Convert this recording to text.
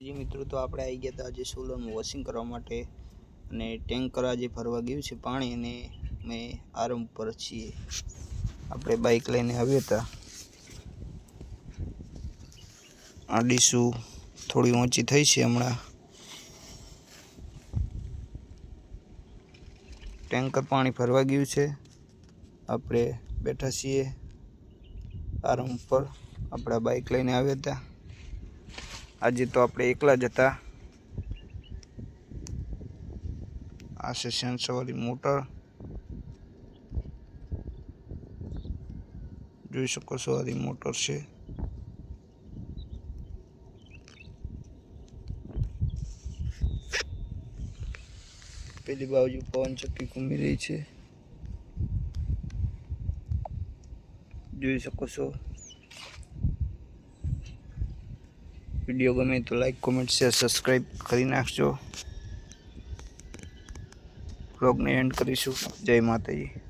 જી મિત્રો, તો આપણે આવી ગયા હતા આજે સોલરનું વોશિંગ કરવા માટે અને ટેન્કર આજે ફરવા ગયું છે પાણી અને અમે આરંભ પર છીએ. આપણે બાઇક લઈને આવ્યા હતા. આ ડીશું થોડી ઊંચી થઈ છે હમણાં. ટેન્કર પાણી ફરવા ગયું છે. આપણે બેઠા છીએ આરંભ પર. આપણા બાઇક લઈને આવ્યા હતા. આજે તો આપણે એકલા જ હતા. આ છે સેન્સવાળી મોટર. જોઈ શકો છો આ મોટર છે. પેલી બાજુ પવન ચક્કી ઘૂમી રહી છે. જોઈ શકો છો. વીડિયો ગમે તો લાઈક કોમેન્ટ શેર સબસ્ક્રાઈબ કરી નાખજો. બ્લોગને એન્ડ કરીશું. જય માતાજી.